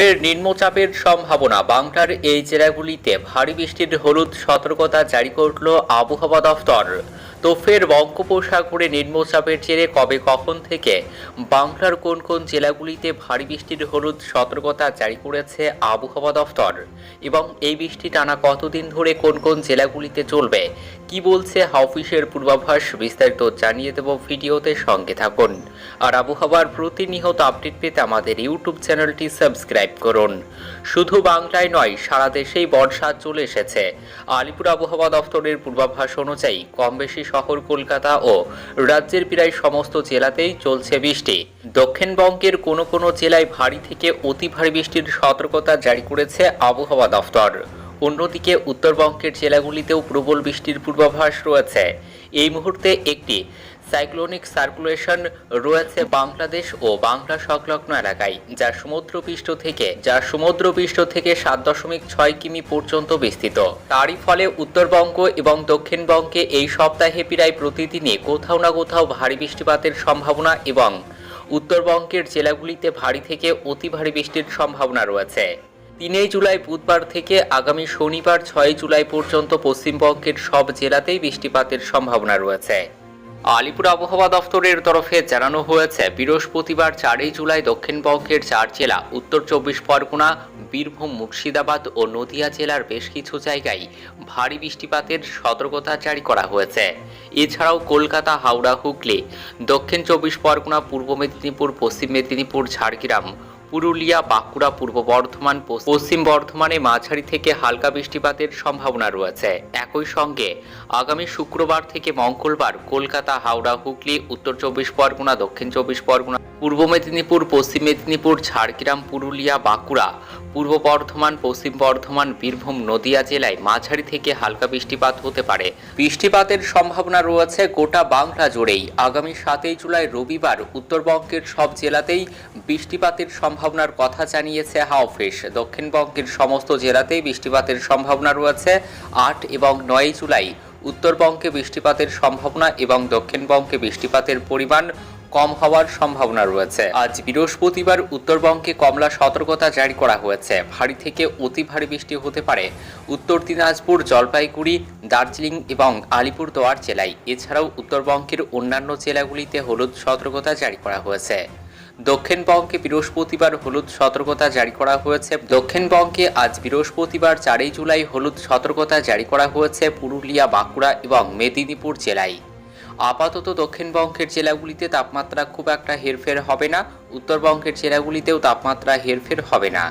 ফের নিম্নচাপের সম্ভাবনা। বাংলার এই জেলাগুলিতে ভারী বৃষ্টির হলুদ সতর্কতা জারি করল আবহাওয়া দফতর। তো ফের বঙ্গোপসাগরে নিম্নচাপের জেরে কবে কখন থেকে বাংলার কোন কোন জেলাগুলিতে ভারী বৃষ্টির হলুদ সতর্কতা জারি করেছে আবহাওয়া দফতর? এবং এই বৃষ্টি টানা কতদিন ধরে কোন কোন জেলাগুলিতে চলবে? কি বলছে হাউফিসের পূর্বাভাস বিস্তারিত জানিয়ে দেব ভিডিওতে সঙ্গে থাকুন। আর আবহাওয়ার প্রতিনিয়ত আপডেট পেতে আমাদের ইউটিউব চ্যানেলটি সাবস্ক্রাইব করুন। শুধু বাংলায় নয়, সারা দেশেই বর্ষা চলে এসেছে। আলিপুর আবহাওয়া দফতরের পূর্বাভাস অনুযায়ী কম বেশি শহর কলকাতা ও রাজ্যের প্রায় সমস্ত জেলাতেই চলছে বৃষ্টি। দক্ষিণবঙ্গের কোনো কোনো জেলায় ভারী থেকে অতি ভারী বৃষ্টির সতর্কতা জারি করেছে আবহাওয়া দফতর অন্যদিকে উত্তরবঙ্গের জেলাগুলিতেও প্রবল বৃষ্টির পূর্বাভাস রয়েছে। এই মুহূর্তে একটি সাইক্লোনিক সার্কুলেশন রয়েছে বাংলাদেশ ও বাংলা সংলগ্ন এলাকায়, যা সমুদ্রপৃষ্ঠ থেকে, যা সমুদ্রপৃষ্ঠ থেকে সাত দশমিক ছয় কিমি পর্যন্ত বিস্তৃত। তারই ফলে উত্তরবঙ্গ এবং দক্ষিণবঙ্গে এই সপ্তাহে প্রায় প্রতিদিনই কোথাও না কোথাও ভারী বৃষ্টিপাতের সম্ভাবনা এবং উত্তরবঙ্গের জেলাগুলিতে ভারী থেকে অতি ভারী বৃষ্টির সম্ভাবনা রয়েছে। তিনই জুলাই বুধবার থেকে আগামী শনিবার ছয় জুলাই পর্যন্ত পশ্চিমবঙ্গের সব জেলাতেই বৃষ্টিপাতের সম্ভাবনা রয়েছে। আলিপুর আবহাওয়া দফতরের তরফে জানানো হয়েছে, বৃহস্পতিবার চারই জুলাই দক্ষিণবঙ্গের চার জেলা, উত্তর চব্বিশ পরগনা, বীরভূম, মুর্শিদাবাদ ও নদিয়া জেলার বেশ কিছু জায়গায় ভারী বৃষ্টিপাতের সতর্কতা জারি করা হয়েছে। এছাড়াও কলকাতা, হাওড়া, হুগলি, দক্ষিণ চব্বিশ পরগনা, পূর্ব মেদিনীপুর, পশ্চিম মেদিনীপুর, ঝাড়গ্রাম পুরুলিয়া, বাঁকুড়া, পূর্ব বর্ধমান, পশ্চিম বর্ধমানে মাঝারি থেকে হালকা বৃষ্টিপাতের সম্ভাবনা রয়েছে। একই সঙ্গে আগামী শুক্রবার থেকে মঙ্গলবার কলকাতা, হাওড়া, হুগলি, উত্তর চব্বিশ পরগনা, দক্ষিণ চব্বিশ পরগনা, পূর্ব মেদিনীপুর, পশ্চিম মেদিনীপুর, ঝাড়গ্রাম, পুরুলিয়া, বাঁকুড়া, পূর্ব বর্ধমান, পশ্চিম বর্ধমান, বীরভূম, নদিয়া জেলায় মাঝারি থেকে হালকা বৃষ্টিপাত হতে পারে। বৃষ্টিপাতের সম্ভাবনা রয়েছে গোটা বাংলা জুড়েই। আগামী সাতই জুলাই রবিবার উত্তরবঙ্গের সব জেলাতেই বৃষ্টিপাতের সম্ভাবনার কথা জানিয়েছে হাওফিস দক্ষিণবঙ্গের সমস্ত জেলাতেই বৃষ্টিপাতের সম্ভাবনা রয়েছে। আট এবং নয় জুলাই উত্তরবঙ্গে বৃষ্টিপাতের সম্ভাবনা এবং দক্ষিণবঙ্গে বৃষ্টিপাতের পরিমাণ কম হওয়ার সম্ভাবনা রয়েছে। আজ বৃহস্পতিবার উত্তরবঙ্গে কমলা সতর্কতা জারি করা হয়েছে। ভারী থেকে অতি ভারী বৃষ্টি হতে পারে। উত্তর দিনাজপুর, জলপাইগুড়ি, দার্জিলিং এবং আলিপুরদুয়ার জেলায়। এছাড়াও উত্তরবঙ্গের অন্যান্য জেলাগুলিতে হলুদ সতর্কতা জারি করা হয়েছে। দক্ষিণবঙ্গে বৃহস্পতিবার হলুদ সতর্কতা জারি করা হয়েছে। দক্ষিণবঙ্গে আজ বৃহস্পতিবার চারই জুলাই হলুদ সতর্কতা জারি করা হয়েছে পুরুলিয়া, বাঁকুড়া এবং মেদিনীপুর জেলায়। আপাতত দক্ষিণবঙ্গের জেলাগুলিতে তাপমাত্রা খুব একটা হেরফের হবে না। উত্তরবঙ্গের জেলাগুলিতেও তাপমাত্রা হেরফের হবে না।